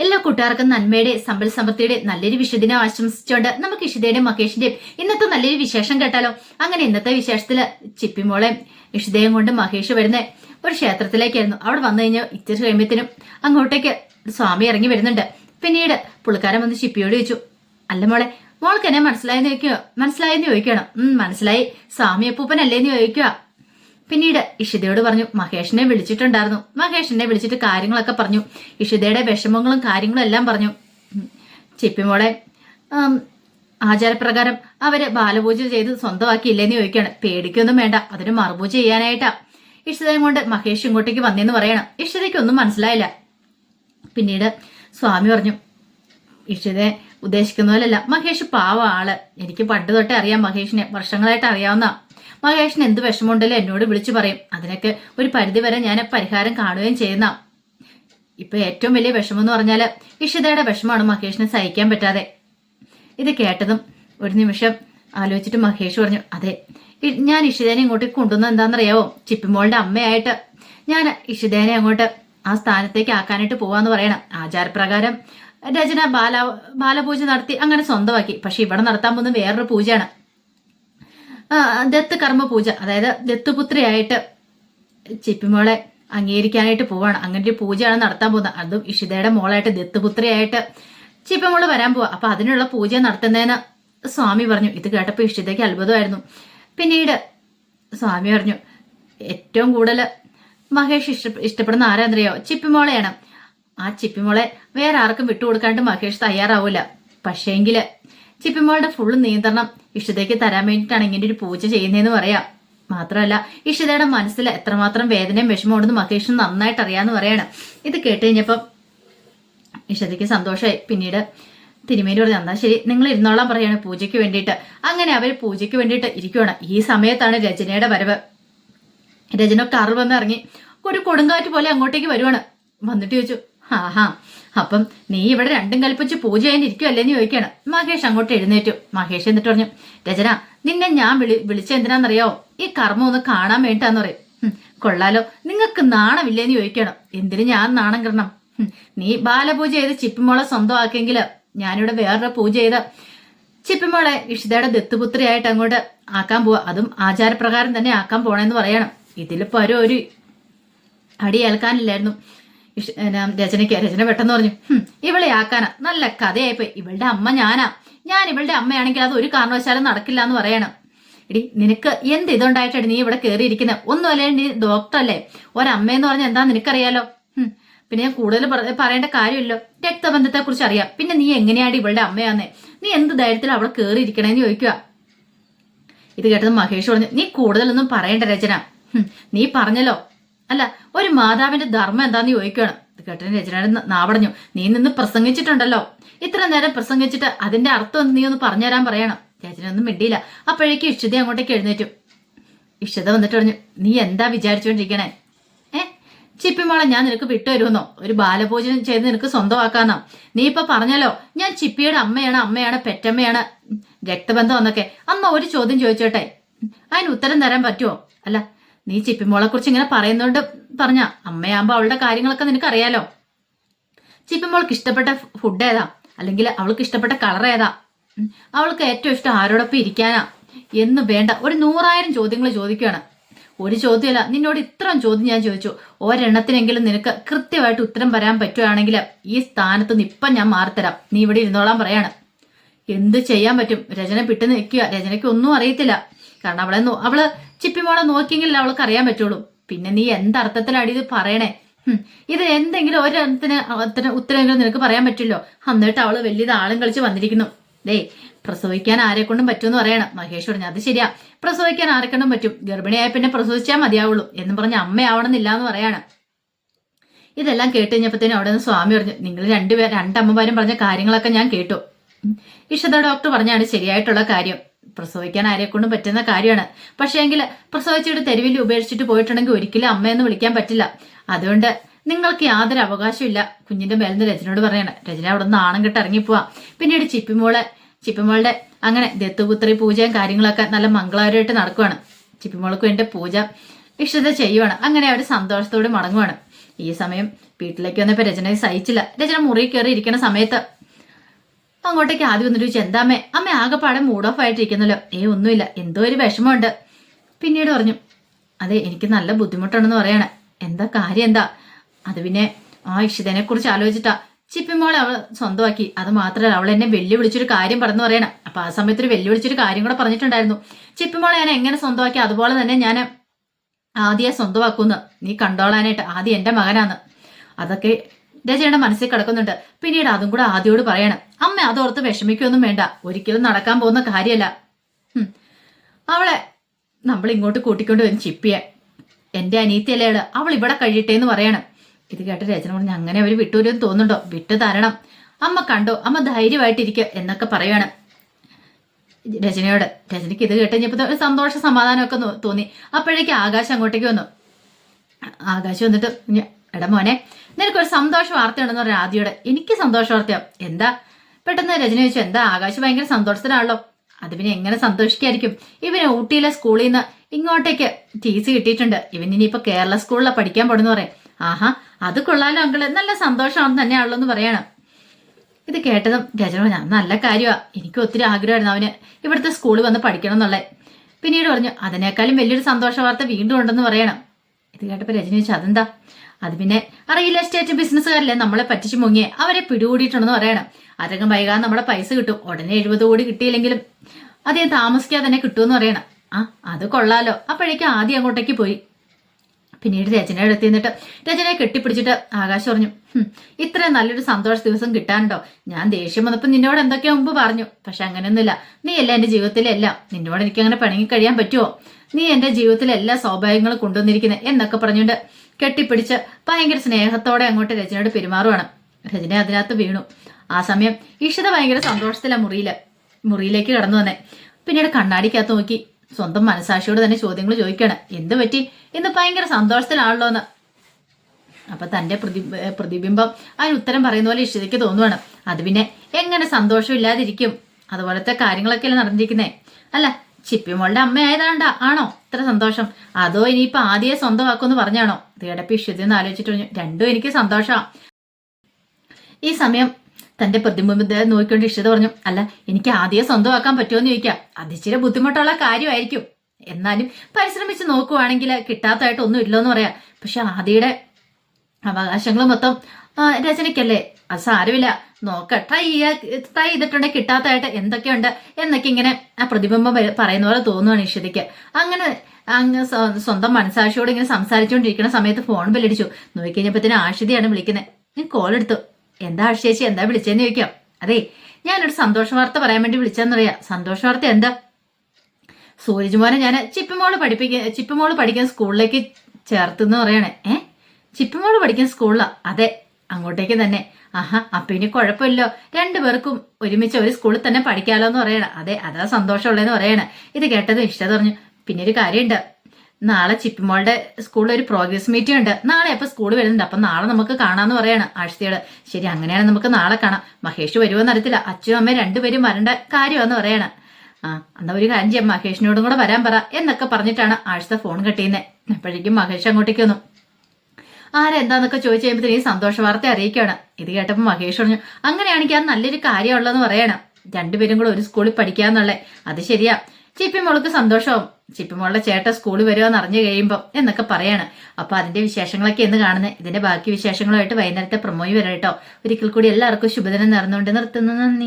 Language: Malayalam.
എല്ലാ കൂട്ടുകാർക്കും നന്മയുടെ സമ്പൽ സമ്പത്തിയുടെ നല്ലൊരു വിഷുദിനം ആശംസിച്ചുകൊണ്ട് നമുക്ക് ഇഷിതയുടെയും മഹേഷിന്റെയും ഇന്നത്തെ നല്ലൊരു വിശേഷം കേട്ടാലോ? അങ്ങനെ ഇന്നത്തെ വിശേഷത്തിൽ ചിപ്പിമോളെ ഇഷിതയും കൊണ്ട് മഹേഷ് വരുന്ന. ഒരു ക്ഷേത്രത്തിലേക്കായിരുന്നു. അവിടെ വന്നു കഴിഞ്ഞാൽ ഇച്ചിരി കഴിയുമ്പത്തിനും അങ്ങോട്ടേക്ക് സ്വാമി ഇറങ്ങി വരുന്നുണ്ട്. പിന്നീട് പുള്ളിക്കാരൻ വന്ന് ചിപ്പിയോട് ചോദിച്ചു അല്ല മോളെ മോൾക്ക് എന്നെ മനസ്സിലായെന്ന് ചോദിക്കുക മനസ്സിലായെന്ന് ചോദിക്കണം. ഉം മനസ്സിലായി. സ്വാമി അപ്പൂപ്പനല്ലേന്ന് ചോദിക്കുക പിന്നീട് ഇഷിതയോട് പറഞ്ഞു മഹേഷിനെ വിളിച്ചിട്ടുണ്ടായിരുന്നു. മഹേഷിനെ വിളിച്ചിട്ട് കാര്യങ്ങളൊക്കെ പറഞ്ഞു. ഇഷിതയുടെ വിഷമങ്ങളും കാര്യങ്ങളും എല്ലാം പറഞ്ഞു. ചിപ്പി ചിപ്പിമോളെ ആചാരപ്രകാരം അവർ ബാലപൂജ ചെയ്ത് സ്വന്തമാക്കിയില്ലെന്ന് ചോദിക്കുകയാണ്. പേടിക്കൊന്നും വേണ്ട അതിന് മറുപൂജ ചെയ്യാനായിട്ടാ. ഇഷിതയും കൊണ്ട് മഹേഷ് ഇങ്ങോട്ടേക്ക് വന്നേന്ന് പറയണം. ഇഷിതയ്ക്കൊന്നും മനസ്സിലായില്ല. പിന്നീട് സ്വാമി പറഞ്ഞു ഇഷിതയെ ഉദ്ദേശിക്കുന്ന പോലല്ല മഹേഷ് പാവ ആൾ. എനിക്ക് പണ്ട് തൊട്ടേ അറിയാം മഹേഷിനെ. വർഷങ്ങളായിട്ട് അറിയാവുന്ന മഹേഷിന് എന്ത് വിഷമമുണ്ടല്ലോ എന്നോട് വിളിച്ചു പറയും. അതിനൊക്കെ ഒരു പരിധി വരെ ഞാൻ പരിഹാരം കാണുകയും ചെയ്യുന്ന. ഇപ്പൊ ഏറ്റവും വലിയ വിഷമം എന്ന് പറഞ്ഞാൽ ഇഷിതയുടെ വിഷമമാണ് മഹേഷിനെ സഹിക്കാൻ പറ്റാതെ. ഇത് കേട്ടതും ഒരു നിമിഷം ആലോചിച്ചിട്ട് മഹേഷ് പറഞ്ഞു അതെ ഞാൻ ഇഷിതേനെ ഇങ്ങോട്ട് കൊണ്ടുവന്നത് എന്താണെന്നറിയാവോ? ചിപ്പിമോളുടെ അമ്മയായിട്ട്. ഞാൻ ഇഷിതേനെ അങ്ങോട്ട് ആ സ്ഥാനത്തേക്ക് ആക്കാനായിട്ട് പോവാന്ന് പറയണം. ആചാരപ്രകാരം രചന ബാല ബാലപൂജ നടത്തി അങ്ങനെ സ്വന്തമാക്കി. പക്ഷെ ഇവിടെ നടത്താൻ പോകുന്നത് വേറൊരു പൂജയാണ്. ദത്ത് കർമ്മ പൂജ അതായത് ദത്തുപുത്രിയായിട്ട് ചിപ്പിമോളെ അംഗീകരിക്കാനായിട്ട് പോവാണ്. അങ്ങനെ ഒരു പൂജയാണ് നടത്താൻ പോകുന്നത്. അതും ഇഷിതയുടെ മോളായിട്ട് ദത്തുപുത്രിയായിട്ട് ചിപ്പിമോൾ വരാൻ പോവാ. അപ്പൊ അതിനുള്ള പൂജ നടത്തുന്നതിന് സ്വാമി പറഞ്ഞു. ഇത് കേട്ടപ്പോൾ ഇഷിതയ്ക്ക് അത്ഭുതമായിരുന്നു. പിന്നീട് സ്വാമി പറഞ്ഞു ഏറ്റവും കൂടുതൽ മഹേഷ് ഇഷ്ട ഇഷ്ടപ്പെടുന്ന ആരാന്നറിയോ? ചിപ്പിമോളെയാണ്. ആ ചിപ്പിമോളെ വേറെ ആർക്കും വിട്ടുകൊടുക്കാണ്ട് മഹേഷ് തയ്യാറാവൂല. പക്ഷേങ്കിൽ ചിപ്പിമോളുടെ ഫുള്ള് നിയന്ത്രണം ഇഷിതയ്ക്ക് തരാൻ വേണ്ടിയിട്ടാണ് ഇങ്ങനെ ഒരു പൂജ ചെയ്യുന്നതെന്ന് പറയാം. മാത്രമല്ല ഇഷിതയുടെ മനസ്സിൽ എത്രമാത്രം വേദനയും വിഷമമുണ്ടെന്ന് മഹേഷിന് നന്നായിട്ട് അറിയാന്ന് പറയാണ്. ഇത് കേട്ട് കഴിഞ്ഞപ്പം ഇഷതയ്ക്ക് സന്തോഷമായി. പിന്നീട് തിരുമേനി പറഞ്ഞു എന്നാ ശരി നിങ്ങൾ ഇരുന്നോളാം പറയാണ് പൂജയ്ക്ക് വേണ്ടിയിട്ട്. അങ്ങനെ അവർ പൂജയ്ക്ക് വേണ്ടിയിട്ട് ഇരിക്കുവാണ്. ഈ സമയത്താണ് രചനയുടെ വരവ്. രചന കാറിൽ വന്ന് ഇറങ്ങി ഒരു കൊടുങ്കാറ്റ് പോലെ അങ്ങോട്ടേക്ക് വരുവാണ്. വന്നിട്ട് ചോദിച്ചു ആഹാ അപ്പം നീ ഇവിടെ രണ്ടും കൽപ്പിച്ച് പൂജ ചെയ്യാനിരിക്കുമല്ലേ എന്ന് ചോദിക്കാണ്. മഹേഷ് അങ്ങോട്ട് എഴുന്നേറ്റു. മഹേഷ് എന്നിട്ട് പറഞ്ഞു രചന നിന്നെ ഞാൻ വിളി വിളിച്ച എന്തിനാന്നറിയാവോ ഈ കർമ്മം ഒന്ന് കാണാൻ വേണ്ടിട്ടാന്ന് പറയും. കൊള്ളാലോ. നിങ്ങൾക്ക് നാണമില്ലേന്ന് ചോദിക്കണം. എന്തിനു ഞാൻ നാണം കിടണം? നീ ബാലപൂജ ചെയ്ത് ചിപ്പിമോളെ സ്വന്തമാക്കിയെങ്കിൽ ഞാനിവിടെ വേറൊരു പൂജ ചെയ്ത് ചിപ്പിമോളെ ഇഷിതയുടെ ദത്തുപുത്രിയായിട്ട് അങ്ങോട്ട് ആക്കാൻ പോവാ. അതും ആചാരപ്രകാരം തന്നെ ആക്കാൻ പോണെന്ന് പറയണം. ഇതിലിപ്പോ ഒരു അടി ഏൽക്കാനില്ലായിരുന്നു. രചനയ്ക്ക് രചന പെട്ടെന്ന് പറഞ്ഞു ഇവളെ ആക്കാനാ. നല്ല കഥയായിപ്പോയി. ഇവളുടെ അമ്മ ഞാനാ. ഞാൻ ഇവളുടെ അമ്മയാണെങ്കിൽ അത് ഒരു കാരണവശാലും നടക്കില്ല എന്ന് പറയണം. എടി നിനക്ക് എന്ത് ഇതുണ്ടായിട്ടാണ് നീ ഇവിടെ കയറിയിരിക്കുന്നത് ഒന്നുമല്ലേ നീ ഡോക്ടറല്ലേ? ഒരമ്മയെന്ന് പറഞ്ഞാൽ എന്താ നിനക്കറിയാലോ? പിന്നെ ഞാൻ കൂടുതൽ പറ- പറയേണ്ട കാര്യമില്ലോ രക്തബന്ധത്തെ കുറിച്ച് അറിയാം. പിന്നെ നീ എങ്ങനെയാണ് ഇവളുടെ അമ്മയാന്നേ? നീ എന്ത് ധൈര്യത്തിൽ അവിടെ കയറിയിരിക്കണേന്ന് ചോദിക്കുക ഇത് കേട്ടത് മഹേഷ് പറഞ്ഞു നീ കൂടുതലൊന്നും പറയേണ്ട രചന. നീ പറഞ്ഞല്ലോ. അല്ല ഒരു മാതാവിന്റെ ധർമ്മം എന്താന്ന് ചോദിക്കുകയാണ്. കേട്ടതിന് രചനയുടെ നാവടഞ്ഞു. നീ നിന്ന് പ്രസംഗിച്ചിട്ടുണ്ടല്ലോ. ഇത്ര നേരം പ്രസംഗിച്ചിട്ട് അതിന്റെ അർത്ഥം നീ ഒന്ന് പറഞ്ഞുതരാൻ പറയണം. രചന ഒന്നും മിണ്ടിയില്ല. അപ്പോഴേക്ക് ഇഷ്ടത അങ്ങോട്ടേക്ക് എഴുന്നേറ്റു. ഇഷ്ടത വന്നിട്ട് പറഞ്ഞു നീ എന്താ വിചാരിച്ചുകൊണ്ടിരിക്കണേ? ഏ? ചിപ്പിമോളെ ഞാൻ നിനക്ക് വിട്ടുതരുമെന്നോ? ഒരു ബാലഭോജനം ചെയ്ത് നിനക്ക് സ്വന്തമാക്കാന്നോ നീ ഇപ്പൊ പറഞ്ഞല്ലോ ഞാൻ ചിപ്പിയുടെ അമ്മയാണ് അമ്മയാണ് പെറ്റമ്മയാണ്. രക്തബന്ധം എന്നൊക്കെ. അന്ന് ഒരു ചോദ്യം ചോദിച്ചോട്ടെ? അതിന് ഉത്തരം തരാൻ പറ്റുമോ അല്ല നീ ചിപ്പിമോളെ കുറിച്ച് ഇങ്ങനെ പറയുന്നോണ്ട് പറഞ്ഞ അമ്മയാകുമ്പോ അവളുടെ കാര്യങ്ങളൊക്കെ നിനക്ക് അറിയാലോ ചിപ്പിമോൾക്ക് ഇഷ്ടപ്പെട്ട ഫുഡ് ഏതാ? അല്ലെങ്കിൽ അവൾക്ക് ഇഷ്ടപ്പെട്ട കളർ ഏതാ? അവൾക്ക് ഏറ്റവും ഇഷ്ടം ആരോടൊപ്പം ഇരിക്കാനാ. എന്ന് വേണ്ട ഒരു നൂറായിരം ചോദ്യങ്ങൾ ചോദിക്കുകയാണ് ഒരു ചോദ്യമല്ല നിന്നോട് ഇത്രയും ചോദ്യം ഞാൻ ചോദിച്ചു. ഒരെണ്ണത്തിനെങ്കിലും നിനക്ക് കൃത്യമായിട്ട് ഉത്തരം പറയാൻ പറ്റുകയാണെങ്കിൽ ഈ സ്ഥാനത്ത് നിന്ന് ഇപ്പം ഞാൻ മാറിത്തരാം. നീ ഇവിടെ ഇരുന്നോളാൻ പറയാണ്. എന്ത് ചെയ്യാൻ പറ്റും? രചന പിട്ടു നിൽക്കുക രചനയ്ക്ക് ഒന്നും അറിയത്തില്ല. കാരണം അവളെ അവൾ ചിപ്പിമോളെ നോക്കിയെങ്കിൽ അവൾക്ക് അറിയാൻ പറ്റുള്ളൂ. പിന്നെ നീ എന്തർത്ഥത്തിലാണ് ഇത് പറയണേ? ഇത് എന്തെങ്കിലും ഒരെണ്ണത്തിന് ഉത്തരമെങ്കിലും നിനക്ക് പറയാൻ പറ്റില്ലോ? എന്നിട്ട് അവൾ വലിയത് ആളും കളിച്ച് വന്നിരിക്കുന്നു. ദേ പ്രസവിക്കാൻ ആരെ കൊണ്ടും പറ്റുമെന്ന് പറയണം. മഹേഷ് പറഞ്ഞു അത് ശരിയാ. പ്രസവിക്കാൻ ആരെ കൊണ്ടും പറ്റും. ഗർഭിണിയായ പിന്നെ പ്രസവിച്ചാൽ മതിയാവുള്ളൂ. എന്നും പറഞ്ഞ് അമ്മയാവണമെന്നില്ല എന്ന് പറയാണ്. ഇതെല്ലാം കേട്ട് കഴിഞ്ഞപ്പോഴത്തേനും അവിടെ സ്വാമി പറഞ്ഞു നിങ്ങൾ രണ്ടുപേർ രണ്ടമ്മമാരും പറഞ്ഞ കാര്യങ്ങളൊക്കെ ഞാൻ കേട്ടു. ഇഷത ഡോക്ടർ പറഞ്ഞാണ് ശരിയായിട്ടുള്ള കാര്യം. പ്രസവിക്കാൻ ആരെക്കൊണ്ടും പറ്റുന്ന കാര്യമാണ്. പക്ഷേ എങ്കിൽ പ്രസവിച്ചിട്ട് തെരുവിൽ ഉപേക്ഷിച്ചിട്ട് പോയിട്ടുണ്ടെങ്കിൽ ഒരിക്കലും അമ്മയെന്ന് വിളിക്കാൻ പറ്റില്ല. അതുകൊണ്ട് നിങ്ങൾക്ക് യാതൊരു അവകാശമില്ല കുഞ്ഞിന്റെ മേലെന്ന് രചനയോട് പറയണം. രചന അവിടെ നിന്ന് ആണം കെട്ട് ഇറങ്ങിപ്പോവാ പിന്നീട് ചിപ്പിമോളെ ചിപ്പിമോളുടെ അങ്ങനെ ദത്തുപുത്രി പൂജയും കാര്യങ്ങളൊക്കെ നല്ല മംഗളകരമായിട്ട് നടക്കുവാണ്. ചിപ്പിമോൾക്ക് വേണ്ടി പൂജ ഇഷ്ടത ചെയ്യുവാണ്. അങ്ങനെ അവർ സന്തോഷത്തോടെ മടങ്ങുവാണ്. ഈ സമയം വീട്ടിലേക്ക് വന്നപ്പോ രചനയെ സഹിച്ചില്ല. രചന മുറി കയറി ഇരിക്കുന്ന സമയത്ത് അങ്ങോട്ടേക്ക് ആദ്യം വന്നിട്ട് ചോദിച്ചു എന്താമ്മേ? അമ്മ ആകെപ്പാടെ മൂഡ് ഓഫ് ആയിട്ടിരിക്കുന്നല്ലോ. ഏ ഒന്നുമില്ല. എന്തോ ഒരു വിഷമമുണ്ട്. പിന്നീട് പറഞ്ഞു അതെ എനിക്ക് നല്ല ബുദ്ധിമുട്ടുണ്ടെന്ന് പറയണേ. എന്താ കാര്യം എന്താ? അത് പിന്നെ ആ ഇഷിതനെ കുറിച്ച് ആലോചിച്ചിട്ടാ. ചിപ്പിമോളെ അവൾ സ്വന്തമാക്കി. അത് മാത്രമല്ല അവൾ എന്നെ വെല്ലുവിളിച്ചൊരു കാര്യം പറഞ്ഞു പറയണം. അപ്പൊ ആ സമയത്ത് ഒരു വെല്ലുവിളിച്ചൊരു കാര്യം കൂടെ പറഞ്ഞിട്ടുണ്ടായിരുന്നു. ചിപ്പിമോളെ ഞാൻ എങ്ങനെ സ്വന്തമാക്കി അതുപോലെ തന്നെ ഞാൻ ആദ്യം സ്വന്തമാക്കുന്നു. നീ കണ്ടോളാനായിട്ട്. ആദ്യം എന്റെ മകനാന്ന്. അതൊക്കെ രചനയുടെ മനസ്സിൽ കിടക്കുന്നുണ്ട്. പിന്നീട് അതും കൂടെ ആദ്യോട് പറയണം. അമ്മ അതോർത്ത് വിഷമിക്കൊന്നും വേണ്ട. ഒരിക്കലും നടക്കാൻ പോകുന്ന കാര്യമല്ല. അവളെ നമ്മൾ ഇങ്ങോട്ട് കൂട്ടിക്കൊണ്ട് വരും ചിപ്പിയെ. എന്റെ അനീത്തിയല്ലേ അവൾ? അവൾ ഇവിടെ കഴിയട്ടെ എന്ന് പറയണം. ഇത് കേട്ട രചന പറഞ്ഞു അങ്ങനെ അവർ വിട്ടൂരെന്ന് തോന്നുന്നുണ്ടോ? വിട്ടു തരണം. അമ്മ കണ്ടോ അമ്മ ധൈര്യമായിട്ടിരിക്കുക എന്നൊക്കെ പറയാണ് രചനയോട്. രചനയ്ക്ക് ഇത് കേട്ട് കഴിഞ്ഞപ്പോ ഒരു സന്തോഷ സമാധാനമൊക്കെ തോന്നി. അപ്പോഴേക്ക് ആകാശം അങ്ങോട്ടേക്ക് വന്നു. ആകാശം വന്നിട്ട് എടാ മോനെ നിനക്കൊരു സന്തോഷ വാർത്തയുണ്ടെന്ന് പറഞ്ഞ ആദ്യയോടെ എനിക്ക് സന്തോഷ വാർത്തയോ. എന്താ? പെട്ടെന്ന് രചന ചോദിച്ചു എന്താ ആകാശ് ഭയങ്കര സന്തോഷത്തിലാണല്ലോ. അത് പിന്നെ എങ്ങനെ സന്തോഷിക്കായിരിക്കും? ഇവന് ഊട്ടിയിലെ സ്കൂളിൽ നിന്ന് ഇങ്ങോട്ടേക്ക് ടി സി കിട്ടിയിട്ടുണ്ട്. ഇവൻ ഇനിയിപ്പോ കേരള സ്കൂളിലാണ് പഠിക്കാൻ പോടുന്നു പറയാം. ആഹാ അത് കൊള്ളാലോ അങ്കിൾ. നല്ല സന്തോഷമാണെന്ന് തന്നെയാണല്ലോ എന്ന് പറയണം. ഇത് കേട്ടതും രചന പറഞ്ഞു നല്ല കാര്യമാ എനിക്ക് ഒത്തിരി ആഗ്രഹമായിരുന്നു അവന് ഇവിടുത്തെ സ്കൂളിൽ വന്ന് പഠിക്കണം എന്നുള്ളത്. പിന്നീട് പറഞ്ഞു അതിനേക്കാളും വലിയൊരു സന്തോഷ വാർത്ത വീണ്ടും ഉണ്ടെന്ന് പറയണം. ഇത് കേട്ടപ്പോൾ രജനി ചോദിച്ചു അതെന്താ? അത് പിന്നെ ആ റിയൽ എസ്റ്റേറ്റ് ബിസിനസ്സുകാരല്ലേ നമ്മളെ പറ്റിച്ചു മുങ്ങിയെ. അവരെ പിടികൂടിയിട്ടുണ്ടെന്ന് പറയണം. അധികം വൈകാതെ നമ്മുടെ പൈസ കിട്ടും. ഉടനെ എഴുപത് കോടി കിട്ടിയില്ലെങ്കിലും അധികം താമസിക്കാതെ തന്നെ കിട്ടുമെന്ന് പറയണം. ആ അത് കൊള്ളാലോ. അപ്പോഴേക്കും ആദ്യം അങ്ങോട്ടേക്ക് പോയി. പിന്നീട് രചനയുടെ അടുത്ത് നിന്നിട്ട് രചനയെ കെട്ടിപ്പിടിച്ചിട്ട് ആകാശം പറഞ്ഞു ഇത്ര നല്ലൊരു സന്തോഷ ദിവസം കിട്ടാനുണ്ടോ? ഞാൻ ദേഷ്യം വന്നപ്പോൾ നിന്നോട് എന്തൊക്കെയോ മുമ്പ് പറഞ്ഞു. പക്ഷെ അങ്ങനെയൊന്നുമില്ല. നീ അല്ല എന്റെ ജീവിതത്തിലെല്ലാം നിന്നോട് എനിക്ക് അങ്ങനെ പിണങ്ങി കഴിയാൻ പറ്റുമോ നീ എന്റെ ജീവിതത്തിലെ എല്ലാ സൗഭാഗ്യങ്ങളും കൊണ്ടുവന്നിരിക്കുന്നത് എന്നൊക്കെ പറഞ്ഞുകൊണ്ട് കെട്ടിപ്പിടിച്ച് ഭയങ്കര സ്നേഹത്തോടെ അങ്ങോട്ട് രചനയോട് പെരുമാറുവാണ്. രചന അതിനകത്ത് വീണു. ആ സമയം ഇഷിത ഭയങ്കര സന്തോഷത്തിലാണ് മുറിയിൽ മുറിയിലേക്ക് കടന്നു വന്നേ. പിന്നീട് കണ്ണാടിക്കകത്ത് നോക്കി സ്വന്തം മനസാക്ഷിയോട് തന്നെ ചോദ്യങ്ങൾ ചോദിക്കാണ്. എന്ത് പറ്റി? ഇന്ന് ഭയങ്കര സന്തോഷത്തിലാണല്ലോ എന്ന്. അപ്പൊ തന്റെ പ്രതി പ്രതിബിംബം അതിന് ഉത്തരം പറയുന്ന പോലെ ഇഷിതയ്ക്ക് തോന്നുവാണ്. അത് പിന്നെ എങ്ങനെ സന്തോഷം ഇല്ലാതിരിക്കും അതുപോലത്തെ കാര്യങ്ങളൊക്കെയല്ലേ നടന്നിരിക്കുന്നേ. അല്ല ചിപ്പിമോളുടെ അമ്മ ആയതാണ്ട ആണോ? ഇത്ര സന്തോഷം. അതോ ഇനിയിപ്പോ ആദ്യമേ സ്വന്തമാക്കുമെന്ന് പറഞ്ഞാണോ? തീടപ്പി ഇഷിത എന്ന് ആലോചിച്ചിട്ട് പറഞ്ഞു രണ്ടും എനിക്ക് സന്തോഷമാണ് ഈ സമയം തന്റെ പ്രതിബിംബത്തെ നോക്കിക്കൊണ്ട് ഇഷ്ടത പറഞ്ഞു അല്ല എനിക്ക് ആദ്യം സ്വന്തമാക്കാൻ പറ്റുമോ എന്ന് ചോദിക്കാം അതിച്ചിരി ബുദ്ധിമുട്ടുള്ള കാര്യമായിരിക്കും. എന്നാലും പരിശ്രമിച്ച് നോക്കുവാണെങ്കിൽ കിട്ടാത്തതായിട്ട് ഒന്നും ഇല്ലെന്ന് പറയാം. പക്ഷെ ആദിയുടെ അവകാശങ്ങൾ മൊത്തം രചനയ്ക്കല്ലേ? അത് സാരമില്ല. നോക്ക. ട്രൈ ചെയ്യാ ട്രൈ ചെയ്തിട്ടുണ്ടെങ്കിൽ കിട്ടാത്തതായിട്ട് എന്തൊക്കെയുണ്ട് എന്നൊക്കെ ഇങ്ങനെ ആ പ്രതിബിംബം പറയുന്ന പോലെ തോന്നുവാണ് ഇഷിതയ്ക്ക് അങ്ങനെ അങ്ങ് സ്വ- സ്വന്തം മനസാക്ഷിയോട് ഇങ്ങനെ സംസാരിച്ചുകൊണ്ടിരിക്കുന്ന സമയത്ത് ഫോൺ ബെല്ലടിച്ചു നോക്കിക്കഴിഞ്ഞപ്പത്തിന് ആഷിതയാണ് വിളിക്കുന്നത് ഞാൻ കോൾ എടുത്തു. എന്താ ആഷിയേച്ചി എന്താ വിളിച്ചതെന്ന് ചോദിക്കാം. അതെ ഞാനൊരു സന്തോഷ വാർത്ത പറയാൻ വേണ്ടി വിളിച്ചെന്നറിയാം. സന്തോഷ വാർത്ത എന്താ? സൂരജ് മോനെ ഞാൻ ചിപ്പിമോൾ പഠിപ്പിക്കാൻ ചിപ്പിമോൾ പഠിക്കാൻ സ്കൂളിലേക്ക് ചേർത്തെന്ന് പറയണേ. ഏഹ് ചിപ്പിമോൾ പഠിക്കാൻ സ്കൂളിലാ അതെ. അങ്ങോട്ടേക്ക് തന്നെ. ആഹാ അപ്പൊ ഇനി കുഴപ്പമില്ലോ. രണ്ടുപേർക്കും ഒരുമിച്ച് ഒരു സ്കൂളിൽ തന്നെ പഠിക്കാലോ എന്ന് പറയണം. അതെ അതാ സന്തോഷമുള്ളതെന്ന് പറയണ. ഇത് കേട്ടത് ഇഷ്ടം പറഞ്ഞു പിന്നെ ഒരു കാര്യമുണ്ട് നാളെ ചിപ്പിമോളുടെ സ്കൂളിൽ ഒരു പ്രോഗ്രസ് മീറ്റിംഗ് ഉണ്ട്. നാളെ അപ്പൊ സ്കൂൾ വരുന്നുണ്ട്. അപ്പൊ നാളെ നമുക്ക് കാണാന്ന് പറയാണ് ആഴ്ചയോട് ശരി അങ്ങനെയാണ് നമുക്ക് നാളെ കാണാം. മഹേഷ് വരുമോന്ന് അറിയത്തില്ല. അച്ഛനും അമ്മയും രണ്ടുപേരും വരേണ്ട കാര്യമാന്ന് പറയാണ്. ആ എന്നാ ഒരു കാര്യം ചെയ്യാം. മഹേഷിനോടും കൂടെ വരാൻ പറ എന്നൊക്കെ പറഞ്ഞിട്ടാണ് ആഴ്ച ഫോൺ കെട്ടിയുന്നത് അപ്പോഴേക്കും മഹേഷ് അങ്ങോട്ടേക്ക് വന്നു. ആരെന്താന്നൊക്കെ ചോദിച്ചു കഴിയുമ്പോൾ ഈ സന്തോഷ വാർത്ത അറിയിക്കുകയാണ്. ഇത് കേട്ടപ്പോൾ മഹേഷ് പറഞ്ഞു അങ്ങനെയാണെങ്കിൽ അത് നല്ലൊരു കാര്യമുള്ളതെന്ന് പറയണം. രണ്ടുപേരും കൂടെ ഒരു സ്കൂളിൽ പഠിക്കാന്നുള്ളേ. അത് ശരിയാ. ചിപ്പിമോൾക്ക് സന്തോഷവും ചിപ്പിമോളുടെ ചേട്ട സ്കൂളിൽ വരുമെന്ന് അറിഞ്ഞു കഴിയുമ്പോൾ എന്നൊക്കെ പറയാണ്. അപ്പൊ അതിന്റെ വിശേഷങ്ങളൊക്കെ എന്ന് കാണുന്നത് ഇതിന്റെ ബാക്കി വിശേഷങ്ങളുമായിട്ട് വൈകുന്നേരത്തെ പ്രൊമോയി വരാം കേട്ടോ. ഒരിക്കൽ കൂടി എല്ലാവർക്കും ശുഭദിനം നേർന്നുകൊണ്ട് നിർത്തുന്നു. നന്ദി.